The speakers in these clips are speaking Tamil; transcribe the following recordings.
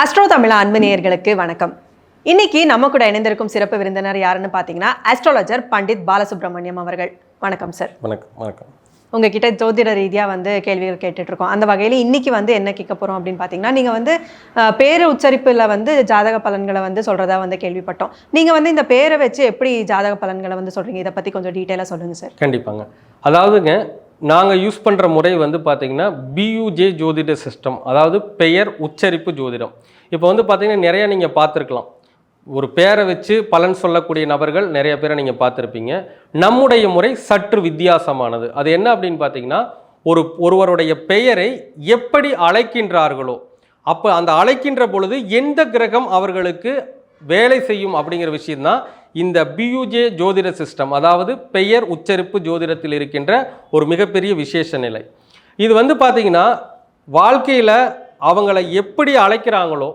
அஸ்ட்ரோ தமிழ் அன்பு வணக்கம். இன்னைக்கு நம்ம கூட இணைந்திருக்கும் சிறப்பு விருந்தினர் யாருன்னு பார்த்தீங்கன்னா அஸ்ட்ராலஜர் பண்டித் பாலசுப்ரமணியம் அவர்கள். வணக்கம் சார் வணக்கம் வணக்கம். உங்ககிட்ட ஜோதிட ரீதியாக வந்து கேள்விகள் கேட்டுட்டு இருக்கோம் அந்த வகையில் இன்னைக்கு வந்து என்ன கேட்க போகிறோம் அப்படின்னு பார்த்தீங்கன்னா நீங்கள் வந்து பேரு உச்சரிப்பில் வந்து ஜாதக பலன்களை வந்து சொல்கிறதா வந்து கேள்விப்பட்டோம். நீங்கள் வந்து இந்த பேரை வச்சு எப்படி ஜாதக பலன்களை வந்து சொல்கிறீங்க இதை பற்றி கொஞ்சம் டீட்டெயிலாக சொல்லுங்கள் சார் கண்டிப்பாங்க. அதாவதுங்க நாங்கள் யூஸ் பண்ணுற முறை வந்து பார்த்திங்கன்னா பியூஜே ஜோதிட சிஸ்டம் அதாவது பெயர் உச்சரிப்பு ஜோதிடம். இப்போ வந்து பார்த்தீங்கன்னா நிறைய நீங்கள் பார்த்துருக்கலாம். ஒரு பேரை வச்சு பலன் சொல்லக்கூடிய நபர்கள் நிறைய பேரை நீங்கள் பார்த்துருப்பீங்க. நம்முடைய முறை சற்று வித்தியாசமானது. அது என்ன அப்படின்னு பார்த்தீங்கன்னா ஒரு ஒருவருடைய பெயரை எப்படி அழைக்கின்றார்களோ அப்போ அந்த அழைக்கின்ற பொழுது எந்த கிரகம் அவர்களுக்கு வேலை செய்யும் அப்படிங்கிற விஷயம்தான் இந்த பியூஜே ஜோதிட சிஸ்டம் அதாவது பெயர் உச்சரிப்பு ஜோதிடத்தில் இருக்கின்ற ஒரு மிகப்பெரிய விசேஷ நிலை. இது வந்து பார்த்திங்கன்னா வாழ்க்கையில் அவங்கள எப்படி அழைக்கிறாங்களோ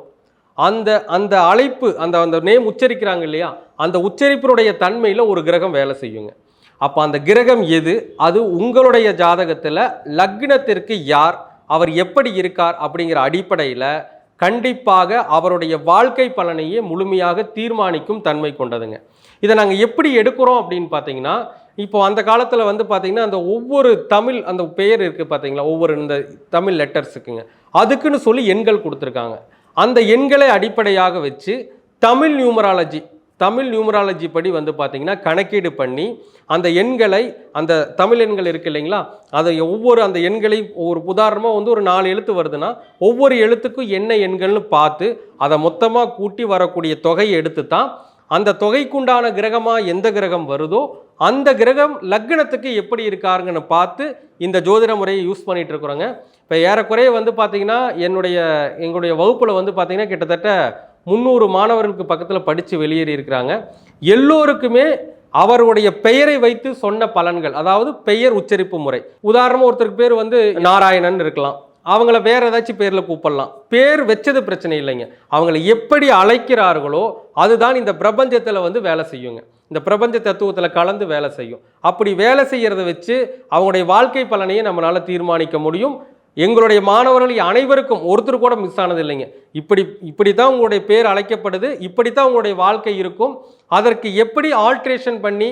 அந்த அந்த அழைப்பு அந்த அந்த நேம் உச்சரிக்கிறாங்க இல்லையா அந்த உச்சரிப்பினுடைய தன்மையில் ஒரு கிரகம் வேலை செய்யுங்க. அப்போ அந்த கிரகம் எது? அது உங்களுடைய ஜாதகத்தில் லக்னத்திற்கு யார்? அவர் எப்படி இருக்கார் அப்படிங்கிற அடிப்படையில் கண்டிப்பாக அவருடைய வாழ்க்கை பலனையே முழுமையாக தீர்மானிக்கும் தன்மை கொண்டதுங்க. இதை நாங்கள் எப்படி எடுக்கிறோம் அப்படின்னு பார்த்தீங்கன்னா இப்போ அந்த காலத்தில் வந்து பார்த்தீங்கன்னா அந்த ஒவ்வொரு தமிழ் அந்த பெயர் இருக்குது பார்த்தீங்களா ஒவ்வொரு இந்த தமிழ் லெட்டர்ஸுக்குங்க அதுக்குன்னு சொல்லி எண்கள் கொடுத்துருக்காங்க. அந்த எண்களை அடிப்படையாக வச்சு தமிழ் நியூமராலஜி தமிழ் நியூமராலஜி படி வந்து பார்த்திங்கன்னா கணக்கீடு பண்ணி அந்த எண்களை அந்த தமிழ் எண்கள் இருக்கு இல்லைங்களா? அதை ஒவ்வொரு அந்த எண்களை ஒரு உதாரணமாக வந்து ஒரு நாலு எழுத்து வருதுன்னா ஒவ்வொரு எழுத்துக்கும் என்ன எண்கள்னு பார்த்து அதை மொத்தமாக கூட்டி வரக்கூடிய தொகையை எடுத்து தான் அந்த தொகைக்குண்டான கிரகமாக எந்த கிரகம் வருதோ அந்த கிரகம் லக்னத்துக்கு எப்படி இருக்காருங்கன்னு பார்த்து இந்த ஜோதிட முறையை யூஸ் பண்ணிகிட்டு இருக்கிறோங்க. இப்போ ஏறக்குறைய வந்து பார்த்தீங்கன்னா என்னுடைய எங்களுடைய வகுப்பில் வந்து பார்த்திங்கன்னா கிட்டத்தட்ட முந்நூறு மாணவர்களுக்கு பக்கத்தில் படித்து வெளியேறி இருக்கிறாங்க. எல்லோருக்குமே அவருடைய பெயரை வைத்து சொன்ன பலன்கள் அதாவது பெயர் உச்சரிப்பு முறை. உதாரணமாக ஒருத்தருக்கு பேர் வந்து நாராயணன் இருக்கலாம். அவங்கள வேற ஏதாச்சும் பேரில் கூப்பிடலாம். பேர் வச்சது பிரச்சனை இல்லைங்க. அவங்கள எப்படி அழைக்கிறார்களோ அதுதான் இந்த பிரபஞ்சத்தில் வந்து வேலை செய்யுங்க. இந்த பிரபஞ்ச தத்துவத்தில் கலந்து வேலை செய்யும். அப்படி வேலை செய்கிறத வச்சு அவங்களுடைய வாழ்க்கை பலனையும் நம்மளால் தீர்மானிக்க முடியும். எங்களுடைய மாணவர்கள் அனைவருக்கும் ஒருத்தர் கூட மிஸ் ஆனது இல்லைங்க. இப்படி இப்படி தான் உங்களுடைய பேர் அழைக்கப்படுது இப்படி தான் உங்களுடைய வாழ்க்கை இருக்கும். அதற்கு எப்படி ஆல்ட்ரேஷன் பண்ணி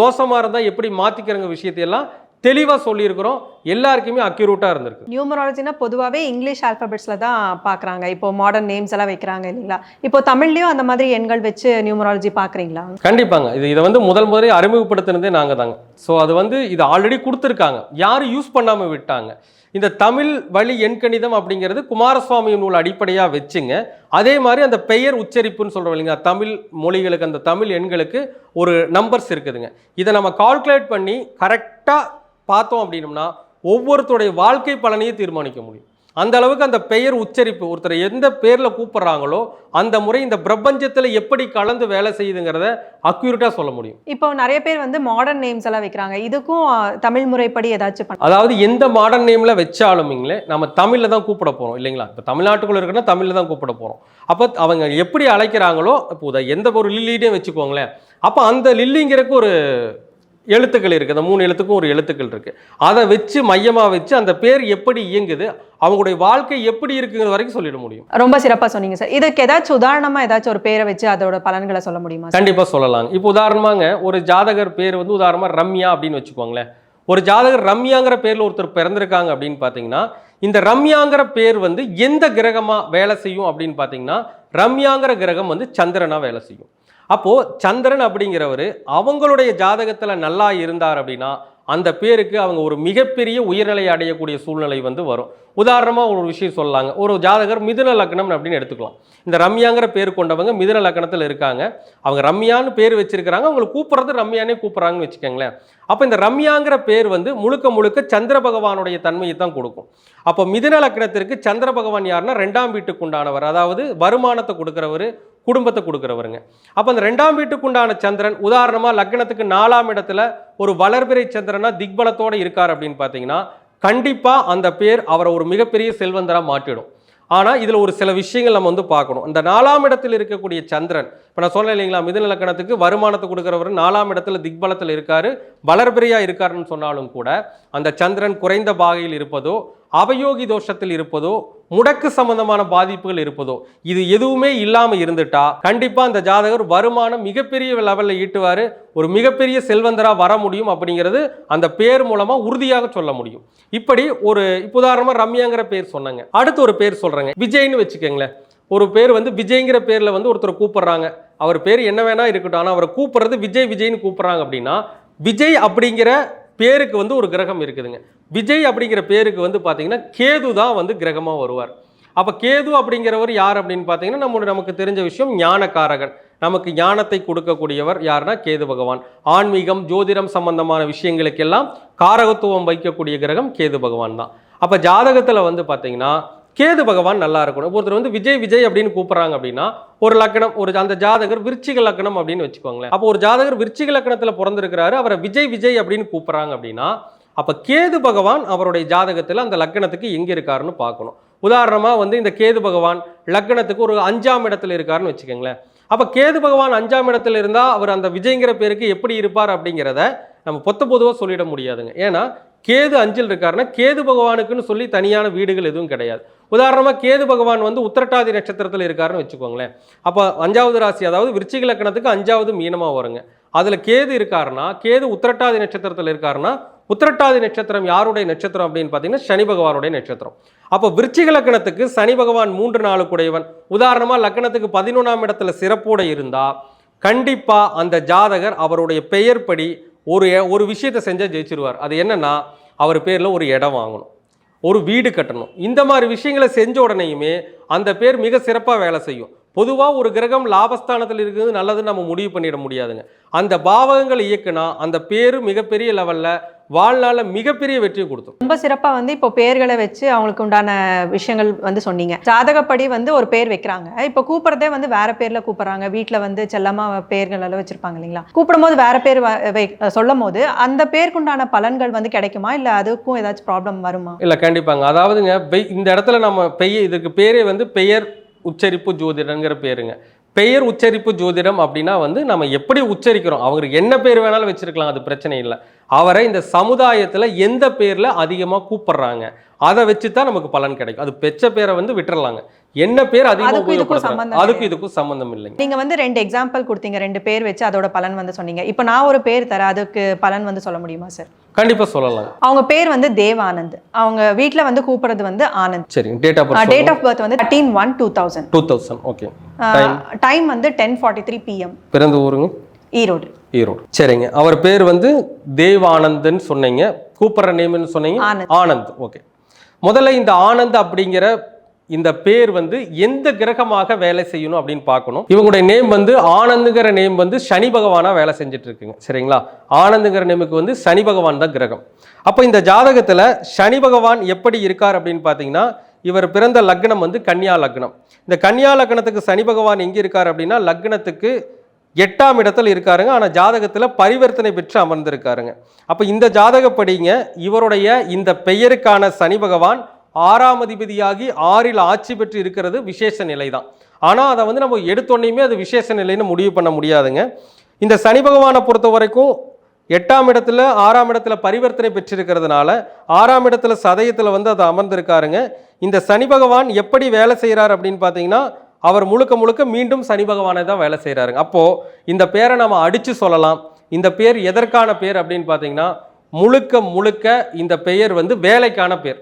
தோஷமாக இருந்தால் எப்படி மாற்றிக்கிறங்க விஷயத்தையெல்லாம் தெளிவாக சொல்லியிருக்கிறோம். எல்லாருக்குமே அக்யூரேட்டாக இருந்திருக்கு. நியூமராலஜினா பொதுவாகவே இங்கிலீஷ் ஆல்ஃபபெட்ஸில் தான் பார்க்குறாங்க இப்போ மாடர்ன் நேம்ஸ் எல்லாம் வைக்கிறாங்க இல்லைங்களா? இப்போ தமிழ்லையும் அந்த மாதிரி எண்கள் வச்சு நியூமராலஜி பார்க்குறீங்களா கண்டிப்பாங்க. இது இதை வந்து முதல் முதலே அறிமுகப்படுத்தினதே நாங்கள் தாங்க. ஸோ அது வந்து இது ஆல்ரெடி கொடுத்துருக்காங்க. யாரும் யூஸ் பண்ணாமல் விட்டாங்க. இந்த தமிழ் வழி எண்கணிதம் அப்படிங்கிறது குமாரசுவாமி நூல் அடிப்படையாக வச்சுங்க. அதே மாதிரி அந்த பெயர் உச்சரிப்புன்னு சொல்கிறோம் இல்லைங்க தமிழ் மொழிகளுக்கு அந்த தமிழ் எண்களுக்கு ஒரு நம்பர்ஸ் இருக்குதுங்க. இதை நம்ம கால்குலேட் பண்ணி கரெக்டாக பார்த்தோம் அப்படின்னம்னா ஒவ்வொருத்தருடைய வாழ்க்கை பலனையும் தீர்மானிக்க முடியும். அந்த அளவுக்கு அந்த பெயர் உச்சரிப்பு. ஒருத்தர் எந்த பேரில் கூப்பிடுறாங்களோ அந்த முறை இந்த பிரபஞ்சத்தில் எப்படி கலந்து வேலை செய்யுதுங்கிறத அக்யூரேட்டாக சொல்ல முடியும். இப்போ நிறைய பேர் வந்து மாடர்ன் நேம்ஸ் எல்லாம் வைக்கிறாங்க. இதுக்கும் தமிழ் முறைப்படி ஏதாச்சும் அதாவது எந்த மாடர்ன் நேமில் வச்சாலுமிங்களே நம்ம தமிழில் தான் கூப்பிட போகிறோம் இல்லைங்களா? இப்போ தமிழ்நாட்டுக்குள்ளே இருக்குன்னா தமிழில் தான் கூப்பிட போகிறோம் அப்போ அவங்க எப்படி அழைக்கிறாங்களோ இப்போ எந்த ஒரு லில்லினே வச்சுக்கோங்களேன். அப்போ அந்த லில்லிங்கிறதுக்கு ஒரு எழுத்துக்கள் இருக்குது அந்த மூணு எழுத்துக்கும் ஒரு எழுத்துக்கள் இருக்குது அதை வச்சு மையமாக வச்சு அந்த பேர் எப்படி இயங்குது அவங்களுடைய வாழ்க்கை எப்படி இருக்குங்கிற வரைக்கும் சொல்லிட முடியும். ரொம்ப சிறப்பாக சொன்னீங்க சார். இதுக்கு ஏதாச்சும் உதாரணமா ஏதாச்சும் ஒரு பேரை வச்சு அதோட பலன்களை சொல்ல முடியுமா கண்டிப்பாக சொல்லலாங்க இப்போ உதாரணமாங்க ஒரு ஜாதகர் பேர் வந்து உதாரணமாக ரம்யா அப்படின்னு வச்சுக்கோங்களேன். ஒரு ஜாதகர் ரம்யாங்கிற பேரில் ஒருத்தர் பிறந்திருக்காங்க அப்படின்னு பார்த்தீங்கன்னா இந்த ரம்யாங்கிற பேர் வந்து எந்த கிரகமாக வேலை செய்யும் அப்படின்னு பார்த்தீங்கன்னா ரம்யாங்கிற கிரகம் வந்து சந்திரனா வேலை செய்யும். அப்போது சந்திரன் அப்படிங்கிறவர் அவங்களுடைய ஜாதகத்தில் நல்லா இருந்தார் அப்படின்னா அந்த பேருக்கு அவங்க ஒரு மிகப்பெரிய உயர்நிலை அடையக்கூடிய சூழ்நிலை வந்து வரும். உதாரணமாக ஒரு விஷயம் சொல்லலாங்க ஒரு ஜாதகர் மிதுன லக்னம் அப்படின்னு எடுத்துக்கலாம். இந்த ரம்யாங்கிற பேர் கொண்டவங்க மிதுன லக்னத்தில் இருக்காங்க. அவங்க ரம்யான்னு பேர் வச்சிருக்கிறாங்க. அவங்களை கூப்பிட்றது ரம்யானே கூப்பிட்றாங்கன்னு வச்சுக்கோங்களேன். அப்போ இந்த ரம்யாங்கிற பேர் வந்து முழுக்க முழுக்க சந்திர பகவானுடைய தன்மையை தான் கொடுக்கும். அப்போ மிதுன லக்னத்திற்கு சந்திர பகவான் யாருன்னா ரெண்டாம் வீட்டுக்கு உண்டானவர். அதாவது வருமானத்தை கொடுக்குறவர் குடும்பத்தை கொடுக்குறவருங்க. அப்போ அந்த ரெண்டாம் வீட்டுக்குண்டான சந்திரன் உதாரணமாக லக்னத்துக்கு நாலாம் இடத்துல ஒரு வளர்பிறை சந்திரனா திக்பலத்தோடு இருக்கார் அப்படின்னு பார்த்தீங்கன்னா கண்டிப்பாக அந்த பேர் அவரை ஒரு மிகப்பெரிய செல்வந்தராக மாற்றிடும். ஆனால் இதில் ஒரு சில விஷயங்கள் நம்ம வந்து பார்க்கணும். இந்த நாலாம் இடத்தில் இருக்கக்கூடிய சந்திரன் இப்போ நான் சொன்னேன் இல்லைங்களா மிதன லக்கணத்துக்கு வருமானத்தை கொடுக்குறவர் நாலாம் இடத்துல திக்பலத்தில் இருக்கார் வளர்பிரியாக இருக்காருன்னு சொன்னாலும் கூட அந்த சந்திரன் குறைந்த பாகையில் இருப்பதோ அவயோகி தோஷத்தில் இருப்பதோ முடக்கு சம்பந்தமான பாதிப்புகள் இருப்பதோ இது எதுவுமே இல்லாமல் இருந்துட்டா கண்டிப்பாக அந்த ஜாதகர் வருமானம் மிகப்பெரிய லெவலில் ஈட்டுவார் ஒரு மிகப்பெரிய செல்வந்தராக வர முடியும் அப்படிங்கிறது அந்த பேர் மூலமாக உறுதியாக சொல்ல முடியும். இப்படி ஒரு இப்போ ரம்யாங்கிற பேர் சொன்னாங்க. அடுத்து ஒரு பேர் சொல்கிறேங்க விஜய்னு வச்சுக்கோங்களேன். ஒரு பேர் வந்து விஜய்ங்கிற பேரில் வந்து ஒருத்தர் கூப்பிட்றாங்க. அவர் பேர் என்ன வேணா இருக்கட்டும். ஆனால் அவரை கூப்பிட்றது விஜய் விஜய்னு கூப்பிட்றாங்க அப்படின்னா விஜய் அப்படிங்கிற பேருக்கு வந்து ஒரு கிரகம் இருக்குதுங்க. விஜய் அப்படிங்கிற பேருக்கு வந்து பார்த்தீங்கன்னா கேது தான் வந்து கிரகமாக வருவார். அப்போ கேது அப்படிங்கிறவர் யார் அப்படின்னு பார்த்தீங்கன்னா நம்மளுடைய நமக்கு தெரிஞ்ச விஷயம் ஞானக்காரகன். நமக்கு ஞானத்தை கொடுக்கக்கூடியவர் யாருன்னா கேது பகவான். ஆன்மீகம் ஜோதிடம் சம்பந்தமான விஷயங்களுக்கெல்லாம் காரகத்துவம் வைக்கக்கூடிய கிரகம் கேது பகவான் தான். அப்போ ஜாதகத்தில் வந்து பார்த்தீங்கன்னா கேது பகவான் நல்லா இருக்கணும். ஒருத்தர் வந்து விஜய் விஜய் அப்படின்னு கூப்பிட்றாங்க அப்படின்னா ஒரு லக்கணம் ஒரு அந்த ஜாதகர் விருச்சிக லக்கணம் அப்படின்னு வச்சுக்கோங்களேன். அப்போ ஒரு ஜாதகர் விருச்சிக லக்கணத்தில் பிறந்திருக்கிறாரு அவரை விஜய் விஜய் அப்படின்னு கூப்பிட்றாங்க அப்படின்னா அப்போ கேது பகவான் அவருடைய ஜாதகத்தில் அந்த லக்கணத்துக்கு எங்கே இருக்காருன்னு பார்க்கணும். உதாரணமாக வந்து இந்த கேது பகவான் லக்கணத்துக்கு ஒரு அஞ்சாம் இடத்துல இருக்காருன்னு வச்சுக்கோங்களேன். அப்போ கேது பகவான் அஞ்சாம் இடத்துல இருந்தால் அவர் அந்த விஜய்ங்கிற பேருக்கு எப்படி இருப்பார் அப்படிங்கிறத நம்ம பொத்த பொதுவாக சொல்லிட முடியாதுங்க. ஏன்னா கேது அஞ்சில் இருக்காருன்னா கேது பகவானுக்குன்னு சொல்லி தனியான வீடுகள் எதுவும் கிடையாது. உதாரணமாக கேது பகவான் வந்து உத்திரட்டாதி நட்சத்திரத்தில் இருக்காருன்னு வச்சுக்கோங்களேன். அப்போ அஞ்சாவது ராசி அதாவது விருச்சிக லக்கணத்துக்கு அஞ்சாவது மீனமாக வருங்க. அதில் கேது இருக்காருன்னா கேது உத்திரட்டாதி நட்சத்திரத்தில் இருக்காருன்னா உத்திரட்டாதி நட்சத்திரம் யாருடைய நட்சத்திரம் அப்படின்னு பார்த்தீங்கன்னா சனி பகவானுடைய நட்சத்திரம். அப்போ விருச்சிக லக்கணத்துக்கு சனி பகவான் மூன்று நாளுக்குடையவன். உதாரணமாக லக்கணத்துக்கு பதினொன்றாம் இடத்துல சிறப்போடு இருந்தால் கண்டிப்பாக அந்த ஜாதகர் அவருடைய பெயர் படி ஒரு ஒரு விஷயத்தை செஞ்சால் ஜெயிச்சிருவார். அது என்னென்னா அவர் பேரில் ஒரு இடம் வாங்கணும். ஒரு வீடு கட்டணும். இந்த மாதிரி விஷயங்களை செஞ்ச உடனேயுமே அந்த பேர் மிக சிறப்பாக வேலை செய்யும். பொதுவாக ஒரு கிரகம் லாபஸ்தானத்தில் இருக்குது நல்லதுன்னு நம்ம முடிவு பண்ணிட முடியாதுங்க. அந்த பாவகங்களை இயக்குனா அந்த பேரு மிகப்பெரிய லெவலில் வாழ்நாளில் மிகப்பெரிய வெற்றியை கொடுத்துரும். ரொம்ப சிறப்பா வந்து இப்போ பேர்களை வச்சு அவங்களுக்கு உண்டான விஷயங்கள் வந்து சொன்னீங்க. ஜாதகப்படி வந்து ஒரு பேர் வைக்கிறாங்க. இப்போ கூப்பிடுறதே வந்து வேற பேர்ல கூப்பிடுறாங்க. வீட்ல வந்து செல்லமா பேர்கள் எல்லாம் வச்சிருப்பாங்க இல்லைங்களா? கூப்பிடும் போது வேற பேர் சொல்லும் போது அந்த பேருக்குண்டான பலன்கள் வந்து கிடைக்குமா? இல்ல அதுக்கும் ஏதாச்சும் ப்ராப்ளம் வருமா? இல்லை கண்டிப்பாங்க. அதாவதுங்க இந்த இடத்துல நம்ம பெய்ய இதுக்கு பேரே வந்து பெயர் உச்சரிப்பு ஜோதிடங்கிற பேருங்க. பெயர் உச்சரிப்பு ஜோதிடம் அப்படின்னா வந்து நம்ம எப்படி உச்சரிக்கிறோம்? அவங்களுக்கு என்ன பேர் வேணாலும் வச்சிருக்கலாம் அது பிரச்சனை இல்லை. அவரை இந்த சமுதாயத்தில் எந்த பேரில் அதிகமாக கூப்பிட்றாங்க? அதை வச்சு தான் நமக்கு பலன் கிடைக்கும். அது பெச்ச பேரை வந்து விட்டுறலாங்க. என்ன பேர் அதிகமாக உபயோகப்படுத்துறாங்க அதுக்கும் இதுக்கும் சம்பந்தம் இல்லைங்க. நீங்க வந்து ரெண்டு எக்ஸாம்பிள் கொடுத்தீங்க ரெண்டு பேர் வச்சு அதோட பலன் வந்து சொன்னீங்க. இப்போ நான் ஒரு பேர் தரேன் அதுக்கு பலன் வந்து சொல்ல முடியுமா சார் கண்டிப்பாக சொல்லலாங்க. அவங்க பேர் வந்து தேவானந்த் அவங்க வீட்ல வந்து கூப்பிடுறது வந்து ஆனந்த். சரி date of birth date of birth வந்து thirteen one two thousand two thousand okay time வந்து டென் ஃபார்ட்டி த்ரீ பிஎம் பிறந்த ஊருங்க? ஈரோடு. ஈரோடு. சரிங்க. அவர் பேர் வந்து தேவானந்த்னு சொன்னீங்க. கூப்பிடுற நேம்னு சொன்னீங்க. ஆனந்த். ஆனந்த் ஓகே முதல்ல இந்த ஆனந்த் அப்படிங்கிற இந்த பேர் வந்து எந்த கிரகமாக வேலை செய்யணும் அப்படின்னு பார்க்கணும். இவங்களுடைய நேம் வந்து ஆனந்துங்கிற நேம் வந்து சனி பகவானா வேலை செஞ்சுட்டு இருக்குங்க சரிங்களா? ஆனந்துங்கிற நேமுக்கு வந்து சனி பகவான் தான் கிரகம். அப்போ இந்த ஜாதகத்தில் சனி பகவான் எப்படி இருக்கார் அப்படின்னு பார்த்தீங்கன்னா இவர் பிறந்த லக்னம் வந்து கன்னியா லக்னம். இந்த கன்னியா லக்னத்துக்கு சனி பகவான் எங்கே இருக்கார் அப்படின்னா லக்னத்துக்கு எட்டாம் இடத்துல இருக்காருங்க. ஆனால் ஜாதகத்தில் பரிவர்த்தனை பெற்று அமர்ந்திருக்காருங்க. அப்போ இந்த ஜாதகப்படிங்க இவருடைய இந்த பெயருக்கான சனி பகவான் ஆறாம் அதிபதியாகி ஆறில் ஆட்சி பெற்று இருக்கிறது விசேஷ நிலை தான் ஆனால் அதை வந்து நம்ம எடுத்தோன்னையுமே அது விசேஷ நிலைன்னு முடிவு பண்ண முடியாதுங்க. இந்த சனி பகவானை பொறுத்த வரைக்கும் எட்டாம் இடத்துல ஆறாம் இடத்துல பரிவர்த்தனை பெற்றிருக்கிறதுனால ஆறாம் இடத்துல சதயத்தில் வந்து அது அமர்ந்திருக்காருங்க. இந்த சனி பகவான் எப்படி வேலை செய்கிறார் அப்படின்னு பார்த்தீங்கன்னா அவர் முழுக்க முழுக்க மீண்டும் சனி பகவானை தான் வேலை செய்கிறாருங்க அப்போது இந்த பேரை நம்ம அடித்து சொல்லலாம். இந்த பேர் எதற்கான பேர் அப்படின்னு பார்த்தீங்கன்னா முழுக்க முழுக்க இந்த பெயர் வந்து வேலைக்கான பேர்.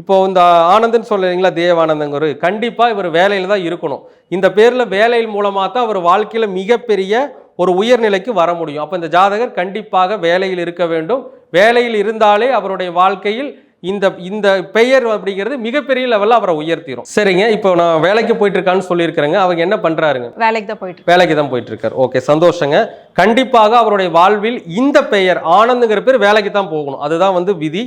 இப்போ இந்த ஆனந்தன் சொல்றீங்களா தேவானந்தங்கிறது கண்டிப்பாக இவர் வேலையில் தான் இருக்கணும். இந்த பேரில் வேலையின் மூலமாக தான் அவர் வாழ்க்கையில் மிகப்பெரிய ஒரு உயர்நிலைக்கு வர முடியும். அப்போ இந்த ஜாதகர் கண்டிப்பாக வேலையில் இருக்க வேண்டும். வேலையில் இருந்தாலே அவருடைய வாழ்க்கையில் இந்த இந்த பெயர் அப்படிங்கிறது மிகப்பெரிய லெவலில் அவரை உயர்த்திடும் சரிங்க இப்போ நான் வேலைக்கு போயிட்டு இருக்கான்னு சொல்லியிருக்கிறேங்க. அவங்க என்ன பண்ணுறாருங்க வேலைக்கு தான் போயிட்டு வேலைக்கு தான் போயிட்டு இருக்காரு ஓகே சந்தோஷங்க. கண்டிப்பாக அவருடைய வாழ்வில் இந்த பெயர் ஆனந்துங்கிற பேர் வேலைக்கு தான் போகணும். அதுதான் வந்து விதி.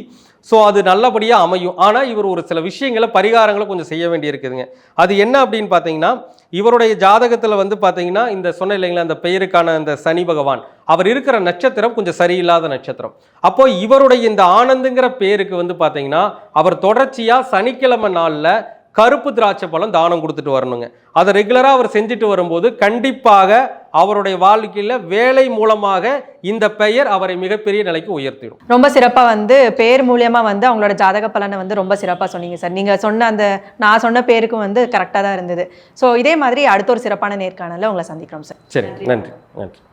ஸோ அது நல்லபடியாக அமையும். ஆனால் இவர் ஒரு சில விஷயங்களை பரிகாரங்களை கொஞ்சம் செய்ய வேண்டியிருக்குதுங்க. அது என்ன அப்படின்னு பார்த்தீங்கன்னா இவருடைய ஜாதகத்தில் வந்து பார்த்தீங்கன்னா இந்த சொன்ன இல்லைங்களா அந்த பெயருக்கான அந்த சனி பகவான் அவர் இருக்கிற நட்சத்திரம் கொஞ்சம் சரியில்லாத நட்சத்திரம். அப்போ இவருடைய இந்த ஆனந்துங்கிற பேருக்கு வந்து பார்த்தீங்கன்னா அவர் தொடர்ச்சியாக சனிக்கிழமை நாளில் கருப்பு திராட்சை பழம் தானம் கொடுத்துட்டு வரணுங்க. அதை ரெகுலராக அவர் செஞ்சுட்டு வரும்போது கண்டிப்பாக அவருடைய வாழ்க்கையில் வேலை மூலமாக இந்த பெயர் அவரை மிகப்பெரிய நிலைக்கு உயர்த்திடும். ரொம்ப சிறப்பா வந்து பேர் மூலியமா வந்து அவங்களோட ஜாதக பலனை வந்து ரொம்ப சிறப்பா சொன்னீங்க சார். நீங்க சொன்ன அந்த நான் சொன்ன பேருக்கும் வந்து கரெக்டாக தான் இருந்தது. ஸோ இதே மாதிரி அடுத்த ஒரு சிறப்பான நேர்காணல உங்களை சந்திக்கிறோம் சார். சரி நன்றி நன்றி.